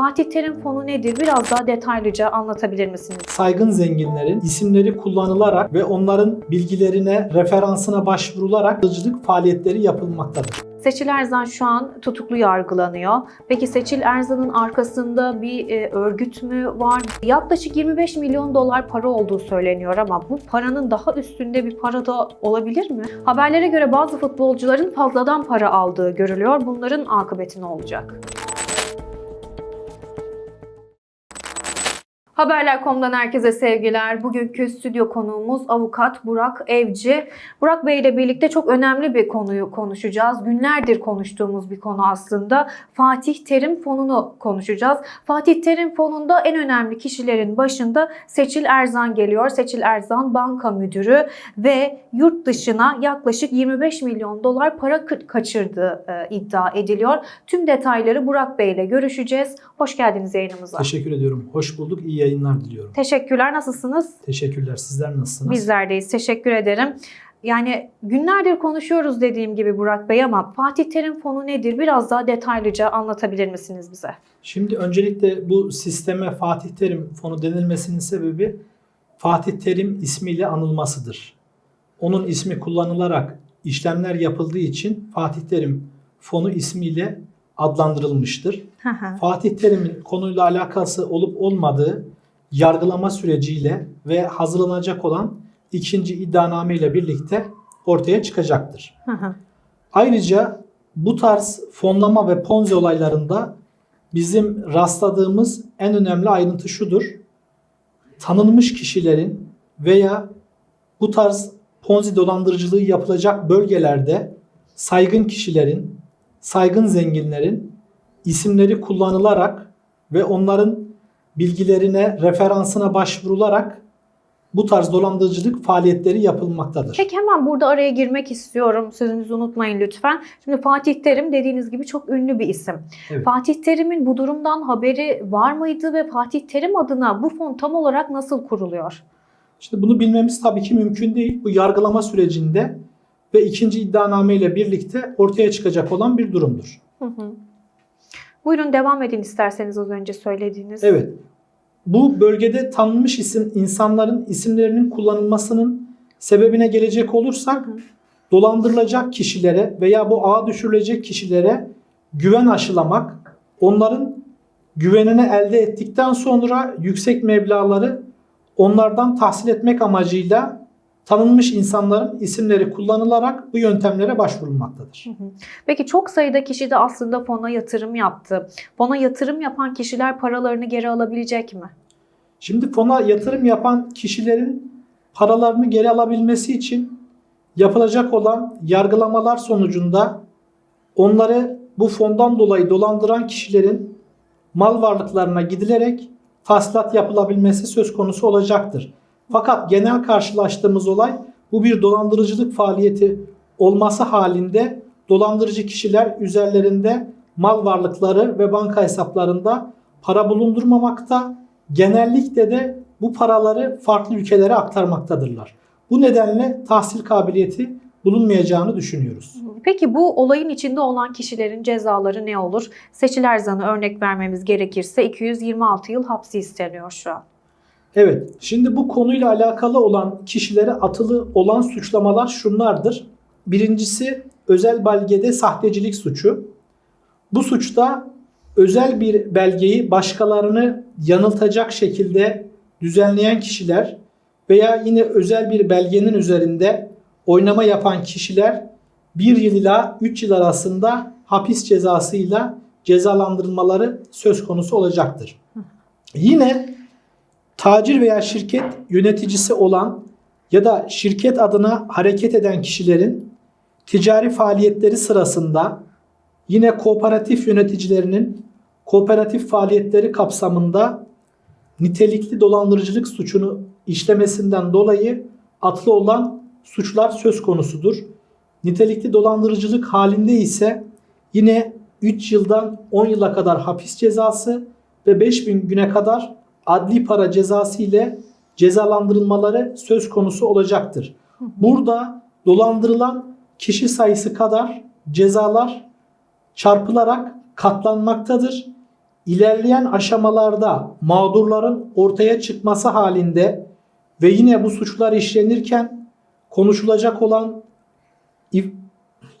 Fatih Terim Fonu nedir? Biraz daha detaylıca anlatabilir misiniz? saygın zenginlerin isimleri kullanılarak ve onların bilgilerine, referansına başvurularak alıcılık faaliyetleri yapılmaktadır. Seçil Erzan şu an tutuklu yargılanıyor. Peki Seçil Erzan'ın arkasında bir e, örgüt mü var? Yaklaşık 25 milyon dolar para olduğu söyleniyor ama bu paranın daha üstünde bir para da olabilir mi? Haberlere göre bazı futbolcuların fazladan para aldığı görülüyor. Bunların akıbeti ne olacak? Haberler.com'dan herkese sevgiler. Bugünkü stüdyo konuğumuz avukat Burak Evci. Burak Bey ile birlikte çok önemli bir konuyu konuşacağız. Günlerdir konuştuğumuz bir konu aslında. Fatih Terim Fonu'nu konuşacağız. Fatih Terim Fonu'nda en önemli kişilerin başında Seçil Erzan geliyor. Seçil Erzan banka müdürü ve yurt dışına yaklaşık 25 milyon dolar para kaçırdığı e, iddia ediliyor. Tüm detayları Burak Bey ile görüşeceğiz. Hoş geldiniz yayınımıza. Teşekkür ediyorum. Hoş bulduk. İyi yayınlar diliyorum. Teşekkürler. Nasılsınız? Teşekkürler. Sizler nasılsınız? Bizlerdeyiz. Teşekkür ederim. Yani günlerdir konuşuyoruz dediğim gibi Burak Bey ama Fatih Terim Fonu nedir? Biraz daha detaylıca anlatabilir misiniz bize? Şimdi öncelikle bu sisteme Fatih Terim fonu denilmesinin sebebi Fatih Terim ismiyle anılmasıdır. Onun ismi kullanılarak işlemler yapıldığı için Fatih Terim fonu ismiyle adlandırılmıştır. Fatih Terim'in konuyla alakası olup olmadığı yargılama süreciyle ve hazırlanacak olan ikinci iddianame ile birlikte ortaya çıkacaktır. Hı hı. Ayrıca bu tarz fonlama ve ponzi olaylarında bizim rastladığımız en önemli ayrıntı şudur. Tanınmış kişilerin veya bu tarz ponzi dolandırıcılığı yapılacak bölgelerde saygın kişilerin, saygın zenginlerin isimleri kullanılarak ve onların bilgilerine, referansına başvurularak bu tarz dolandırıcılık faaliyetleri yapılmaktadır. Peki hemen burada araya girmek istiyorum. Sözünüzü unutmayın lütfen. Şimdi Fatih Terim dediğiniz gibi çok ünlü bir isim. Evet. Fatih Terim'in bu durumdan haberi var mıydı ve Fatih Terim adına bu fon tam olarak nasıl kuruluyor? İşte bunu bilmemiz tabii ki mümkün değil. Bu yargılama sürecinde ve ikinci iddianame ile birlikte ortaya çıkacak olan bir durumdur. Hı hı. Buyurun devam edin isterseniz az önce söylediğiniz. Evet. Bu bölgede tanınmış isim insanların isimlerinin kullanılmasının sebebine gelecek olursak Hı dolandırılacak kişilere veya bu ağa düşürülecek kişilere güven aşılamak, onların güvenini elde ettikten sonra yüksek meblağları onlardan tahsil etmek amacıyla tanınmış insanların isimleri kullanılarak bu yöntemlere başvurulmaktadır. Peki çok sayıda kişi de aslında fona yatırım yaptı. Fona yatırım yapan kişiler paralarını geri alabilecek mi? Şimdi fona yatırım yapan kişilerin paralarını geri alabilmesi için yapılacak olan yargılamalar sonucunda onları bu fondan dolayı dolandıran kişilerin mal varlıklarına gidilerek tahsilat yapılabilmesi söz konusu olacaktır. Fakat genel karşılaştığımız olay bu bir dolandırıcılık faaliyeti olması halinde dolandırıcı kişiler üzerlerinde mal varlıkları ve banka hesaplarında para bulundurmamakta, genellikle de bu paraları farklı ülkelere aktarmaktadırlar. Bu nedenle tahsil kabiliyeti bulunmayacağını düşünüyoruz. Peki bu olayın içinde olan kişilerin cezaları ne olur? Seçil Erzan'ı örnek vermemiz gerekirse 226 yıl hapsi isteniyor şu an. Evet, şimdi bu konuyla alakalı olan kişilere atılı olan suçlamalar şunlardır. Birincisi özel belgede sahtecilik suçu. Bu suçta özel bir belgeyi başkalarını yanıltacak şekilde düzenleyen kişiler veya yine özel bir belgenin üzerinde oynama yapan kişiler 1 yıl ila 3 yıl arasında hapis cezasıyla cezalandırılmaları söz konusu olacaktır. Yine tacir veya şirket yöneticisi olan ya da şirket adına hareket eden kişilerin ticari faaliyetleri sırasında yine kooperatif yöneticilerinin kooperatif faaliyetleri kapsamında nitelikli dolandırıcılık suçunu işlemesinden dolayı atlı olan suçlar söz konusudur. Nitelikli dolandırıcılık halinde ise yine 3 yıldan 10 yıla kadar hapis cezası ve 5000 güne kadar adli para cezası ile cezalandırılmaları söz konusu olacaktır. Burada dolandırılan kişi sayısı kadar cezalar çarpılarak katlanmaktadır. ilerleyen aşamalarda mağdurların ortaya çıkması halinde ve yine bu suçlar işlenirken konuşulacak olan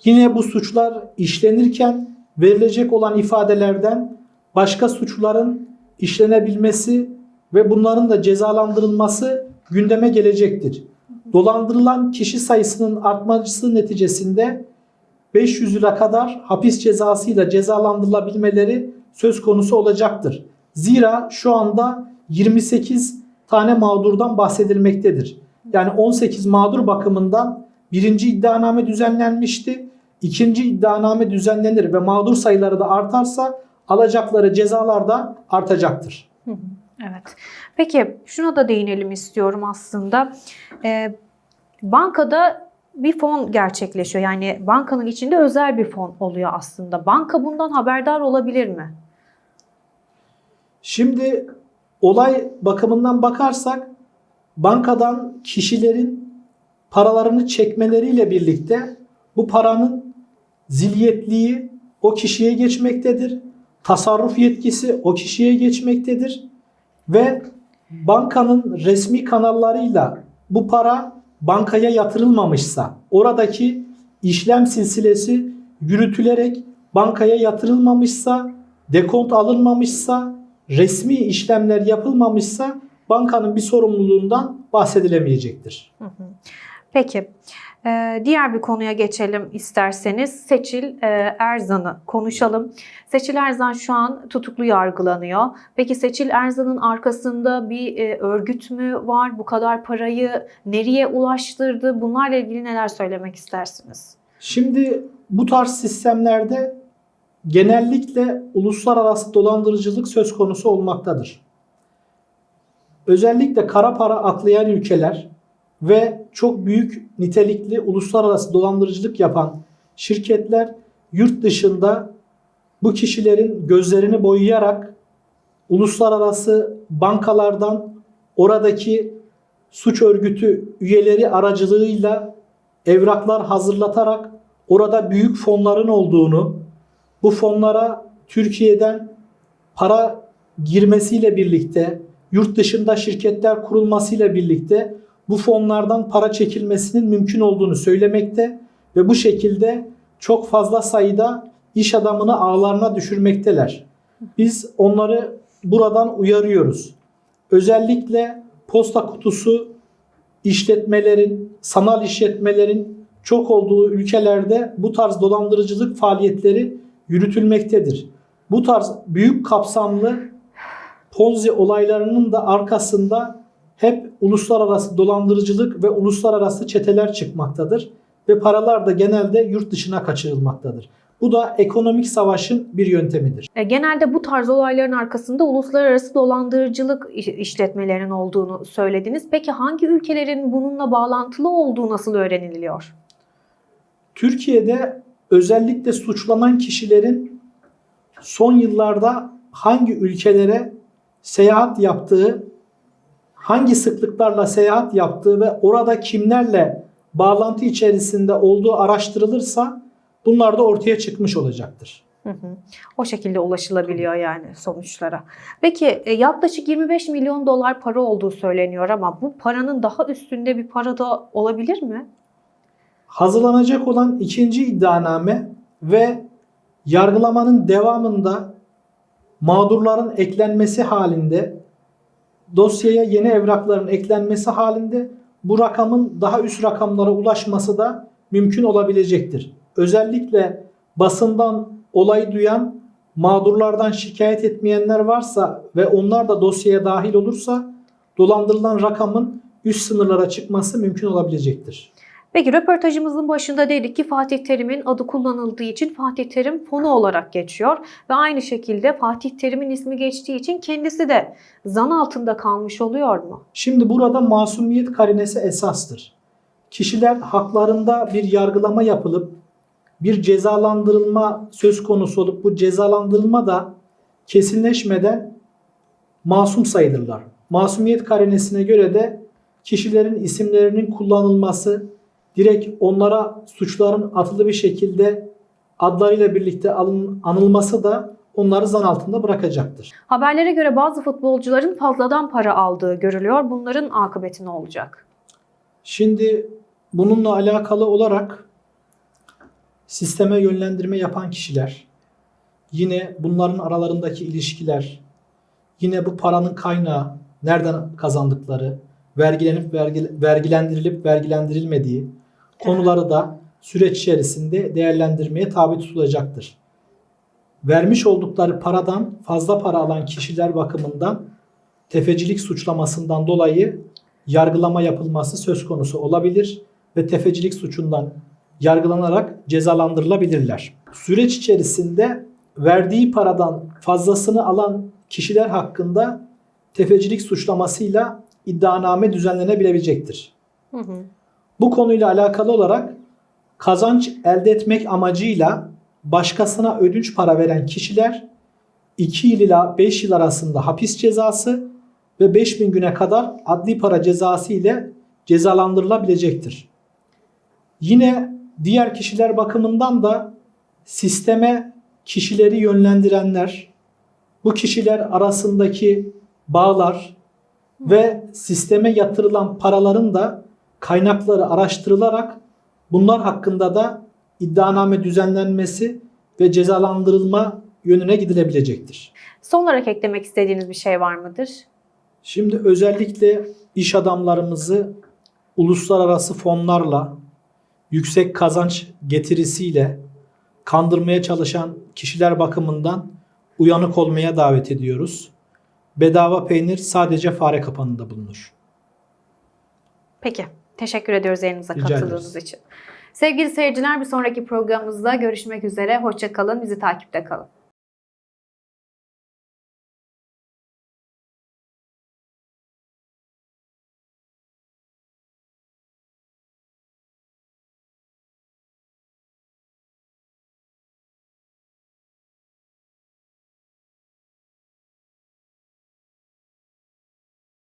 yine bu suçlar işlenirken verilecek olan ifadelerden başka suçların işlenebilmesi ve bunların da cezalandırılması gündeme gelecektir. Dolandırılan kişi sayısının artması neticesinde 500 lira kadar hapis cezasıyla cezalandırılabilmeleri söz konusu olacaktır. Zira şu anda 28 tane mağdurdan bahsedilmektedir. Yani 18 mağdur bakımından birinci iddianame düzenlenmişti. İkinci iddianame düzenlenir ve mağdur sayıları da artarsa alacakları cezalar da artacaktır. Evet. Peki şuna da değinelim istiyorum aslında. Ee, bankada bir fon gerçekleşiyor. Yani bankanın içinde özel bir fon oluyor aslında. Banka bundan haberdar olabilir mi? Şimdi olay bakımından bakarsak bankadan kişilerin paralarını çekmeleriyle birlikte bu paranın zilyetliği o kişiye geçmektedir. Tasarruf yetkisi o kişiye geçmektedir. Ve bankanın resmi kanallarıyla bu para bankaya yatırılmamışsa oradaki işlem silsilesi yürütülerek bankaya yatırılmamışsa dekont alınmamışsa resmi işlemler yapılmamışsa bankanın bir sorumluluğundan bahsedilemeyecektir. Hı hı. Peki. Ee, diğer bir konuya geçelim isterseniz. Seçil e, Erzan'ı konuşalım. Seçil Erzan şu an tutuklu yargılanıyor. Peki Seçil Erzan'ın arkasında bir e, örgüt mü var? Bu kadar parayı nereye ulaştırdı? Bunlarla ilgili neler söylemek istersiniz? Şimdi bu tarz sistemlerde genellikle uluslararası dolandırıcılık söz konusu olmaktadır. Özellikle kara para aklayan ülkeler ve çok büyük nitelikli uluslararası dolandırıcılık yapan şirketler yurt dışında bu kişilerin gözlerini boyayarak uluslararası bankalardan oradaki suç örgütü üyeleri aracılığıyla evraklar hazırlatarak orada büyük fonların olduğunu, bu fonlara Türkiye'den para girmesiyle birlikte, yurt dışında şirketler kurulmasıyla birlikte bu fonlardan para çekilmesinin mümkün olduğunu söylemekte ve bu şekilde çok fazla sayıda iş adamını ağlarına düşürmekteler. Biz onları buradan uyarıyoruz. Özellikle posta kutusu işletmelerin, sanal işletmelerin çok olduğu ülkelerde bu tarz dolandırıcılık faaliyetleri yürütülmektedir. Bu tarz büyük kapsamlı Ponzi olaylarının da arkasında hep uluslararası dolandırıcılık ve uluslararası çeteler çıkmaktadır ve paralar da genelde yurt dışına kaçırılmaktadır. Bu da ekonomik savaşın bir yöntemidir. E, Genelde bu tarz olayların arkasında uluslararası dolandırıcılık iş- işletmelerinin olduğunu söylediniz. Peki hangi ülkelerin bununla bağlantılı olduğu nasıl öğreniliyor? Türkiye'de özellikle suçlanan kişilerin son yıllarda hangi ülkelere seyahat yaptığı, hangi sıklıklarla seyahat yaptığı ve orada kimlerle bağlantı içerisinde olduğu araştırılırsa bunlar da ortaya çıkmış olacaktır. Hı hı. O şekilde ulaşılabiliyor yani sonuçlara. Peki e, yaklaşık 25 milyon dolar para olduğu söyleniyor ama bu paranın daha üstünde bir para da olabilir mi? Hazırlanacak olan ikinci iddianame ve yargılamanın devamında mağdurların eklenmesi halinde dosyaya yeni evrakların eklenmesi halinde bu rakamın daha üst rakamlara ulaşması da mümkün olabilecektir. Özellikle basından olayı duyan mağdurlardan şikayet etmeyenler varsa ve onlar da dosyaya dahil olursa dolandırılan rakamın üst sınırlara çıkması mümkün olabilecektir. Peki röportajımızın başında dedik ki Fatih Terim'in adı kullanıldığı için Fatih Terim fonu olarak geçiyor ve aynı şekilde Fatih Terim'in ismi geçtiği için kendisi de zan altında kalmış oluyor mu? Şimdi burada masumiyet karinesi esastır. Kişiler haklarında bir yargılama yapılıp bir cezalandırılma söz konusu olup bu cezalandırılma da kesinleşmeden masum sayılırlar. Masumiyet karinesine göre de kişilerin isimlerinin kullanılması, direkt onlara suçların atılı bir şekilde adlarıyla birlikte alın, anılması da onları zan altında bırakacaktır. Haberlere göre bazı futbolcuların fazladan para aldığı görülüyor. Bunların akıbeti ne olacak? Şimdi bununla alakalı olarak sisteme yönlendirme yapan kişiler, yine bunların aralarındaki ilişkiler, yine bu paranın kaynağı, nereden kazandıkları, vergilenip vergi- vergilendirilip vergilendirilmediği konuları da süreç içerisinde değerlendirmeye tabi tutulacaktır. Vermiş oldukları paradan fazla para alan kişiler bakımından tefecilik suçlamasından dolayı yargılama yapılması söz konusu olabilir ve tefecilik suçundan yargılanarak cezalandırılabilirler. Süreç içerisinde verdiği paradan fazlasını alan kişiler hakkında tefecilik suçlamasıyla iddianame düzenlenebilecektir. Hı hı. Bu konuyla alakalı olarak kazanç elde etmek amacıyla başkasına ödünç para veren kişiler 2 yıl ila 5 yıl arasında hapis cezası ve 5000 güne kadar adli para cezası ile cezalandırılabilecektir. Yine diğer kişiler bakımından da sisteme kişileri yönlendirenler, bu kişiler arasındaki bağlar ve sisteme yatırılan paraların da kaynakları araştırılarak bunlar hakkında da iddianame düzenlenmesi ve cezalandırılma yönüne gidilebilecektir. Son olarak eklemek istediğiniz bir şey var mıdır? Şimdi özellikle iş adamlarımızı uluslararası fonlarla yüksek kazanç getirisiyle kandırmaya çalışan kişiler bakımından uyanık olmaya davet ediyoruz. Bedava peynir sadece fare kapanında bulunur. Peki. Teşekkür ediyoruz Rica katıldığınız ederiz. için. Sevgili seyirciler bir sonraki programımızda görüşmek üzere. Hoşça kalın. Bizi takipte kalın.